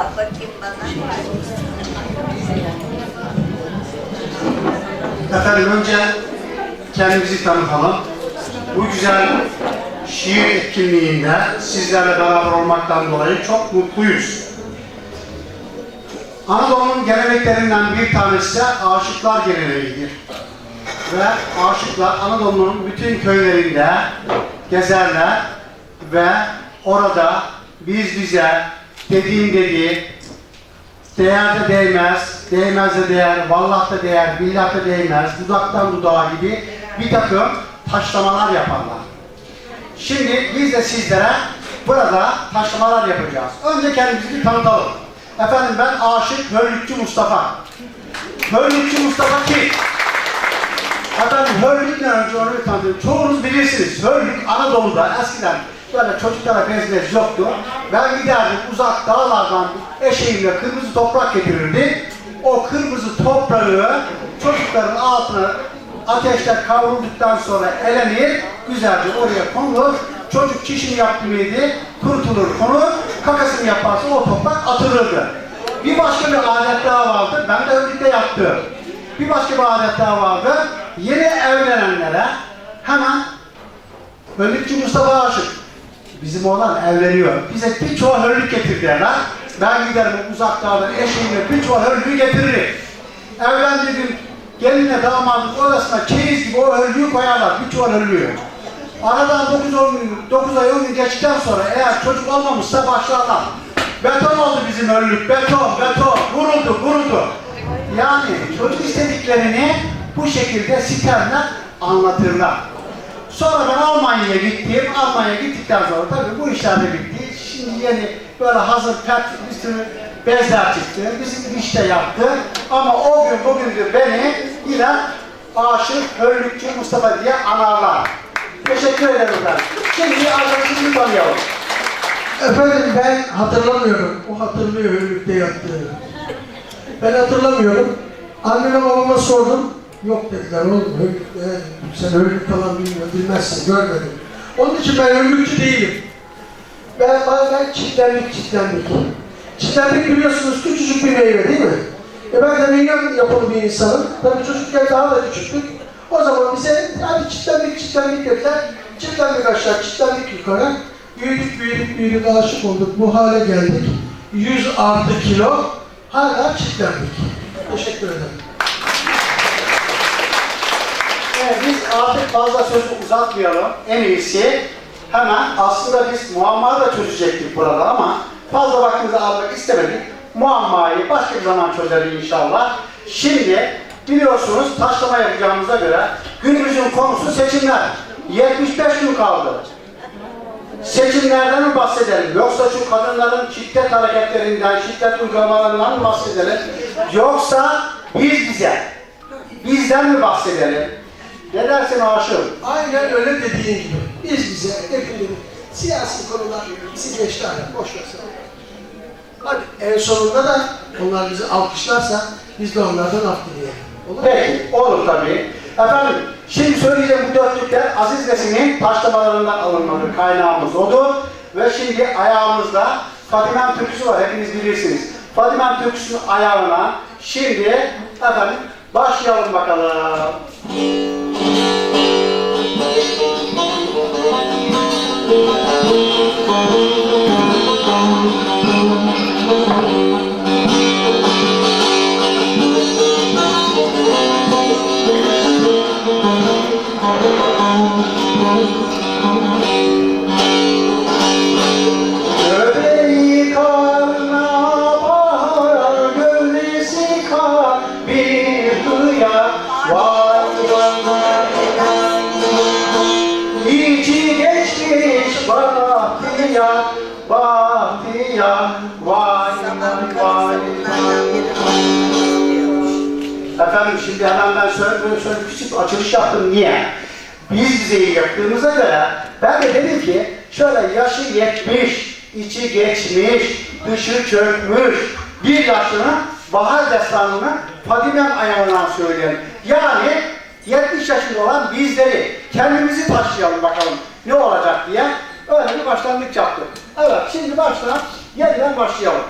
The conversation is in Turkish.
Bak bakayım bana. Efendim önce kendimizi tanıtalım. Bu güzel şiir etkinliğinde sizlerle beraber olmaktan dolayı çok mutluyuz. Anadolu'nun geleneklerinden bir tanesi de aşıklar geleneğidir. Ve aşıklar Anadolu'nun bütün köylerinde gezerler ve orada biz bize dediğim dediği değer de değmez, değmez de değer, vallah da değer, billah da değmez, dudaktan dudağa gibi bir takım taşlamalar yaparlar. Şimdi biz de sizlere burada taşlamalar yapacağız. Önce kendimizi bir tanıtalım. Efendim ben Aşık Hörlükçü Mustafa. Hörlükçü Mustafa kim? Efendim Hörlük ne önce onu bir tanıtayım. Çoğunuz bilirsiniz. Hörlük Anadolu'da eskiden böyle çocuklara bezmez yoktu. Ben giderdim uzak dağlardan eşeğimle kırmızı toprak getirirdi. O kırmızı toprağı çocukların altına ateşte kavrulduktan sonra elenir, güzelce oraya konulur. Çocuk çişini yaptı mıydı, kurutulur, konur, kakasını yaparsa o toprak atılırdı. Bir başka bir adet daha vardı, ben de Hörlük'te yaptım. Bir başka bir adet daha vardı. Yeni evlenenlere hemen Hörlükçü Mustafa Aşık. Bizim oğlan evleniyor. Bize bir çuval hörlük getir derler. Ben giderim uzaklardan eşeğimle bir çuval hörlüğü getiririm. Evlendiği gelinle damadın odasına çeyiz gibi o hörlüğü koyarlar. Bir çuval hörlüğü. Aradan 9, 10 gün, 9 ay 10 gün geçtikten sonra eğer çocuk olmamışsa başlarlar. Beton oldu bizim hörlük. Beton, beton. Vuruldu, vuruldu. Yani çocuk istediklerini bu şekilde sitemler anlatırlar. Sonra ben Almanya'ya gittim. Almanya'ya gittikten sonra tabii bu işler de bitti. Şimdi yeni böyle hazır pet bir sürü bezler çıktı. Bizim işte yaptı. Ama o gün bugündür beni yine aşık Hörlükçü Mustafa diye anarlar. Teşekkür ederim ben. Şimdi arkadaşımızı tanıyalım. Efendim ben hatırlamıyorum. O hatırlıyor Hürlük'te yattığını. Ben hatırlamıyorum. Anneme babama sordum. Yok dediler oğlum Hürlük'te. Sen Hürlük falan bilmiyorsun, bilmezsin, görmedim. Onun için ben Hürlükçü değilim. Ben, ben çitlendik, çitlendik. Çitlendik biliyorsunuz küçücük bir meyve değil mi? E ben de milyon yapılı bir insanım. Tabii çocukken daha da küçüktük. O zaman bize hadi çitlendik, çitlendik dediler. Çitlendik aşağı, çitlendik yukarı. Büyüdük, büyüdük, büyüdük, aşık olduk. Bu hale geldik. 100 artı kilo. Hala çitlendik. Teşekkür ederim. Evet, biz artık fazla sözü uzatmayalım. En iyisi hemen aslında biz muammayı da çözecektik burada ama fazla vaktimizi almak istemedik. Muammayı başka bir zaman çözeriz inşallah. Şimdi biliyorsunuz taşlama yapacağımıza göre günümüzün konusu seçimler. 75 gün kaldı. Seçimlerden mi bahsedelim? Yoksa şu kadınların şiddet hareketlerinden, şiddet uygulamalarından mı bahsedelim? Yoksa biz bize, bizden mi bahsedelim? Ne dersin aşığım? Aynen öyle dediğin gibi. Biz bize hepimizin siyasi konular geçti hala. Boş ver sen. Hadi en sonunda da onlar bizi alkışlarsa biz de onlardan af dileyelim. Olur? Peki, olur tabii. Efendim, şimdi söyleyeceğim bu dörtlükler Aziz Nesin'in taşlamalarından alınmadır. Kaynağımız odur. Ve şimdi ayağımızda Fatimen türküsü var, hepiniz bilirsiniz. Fatimen türküsünün ayağına şimdi efendim başlayalım bakalım. Bahtiyar, bahtiyar, vay vay Efendim şimdi hemen ben şöyle, böyle şöyle küçük açılış yaptım. Niye? Biz bizeyi yaptığımıza göre ben de dedim ki şöyle yaşı yetmiş, içi geçmiş, dışı çökmüş bir yaşlının bahar destanını Fadime'm ayağından söyleyelim. Yani 70 yaşında olan bizleri kendimizi taşıyalım bakalım ne olacak diye Öyle bir başlangıç yaptık. Evet, şimdi baştan yeniden başlayalım.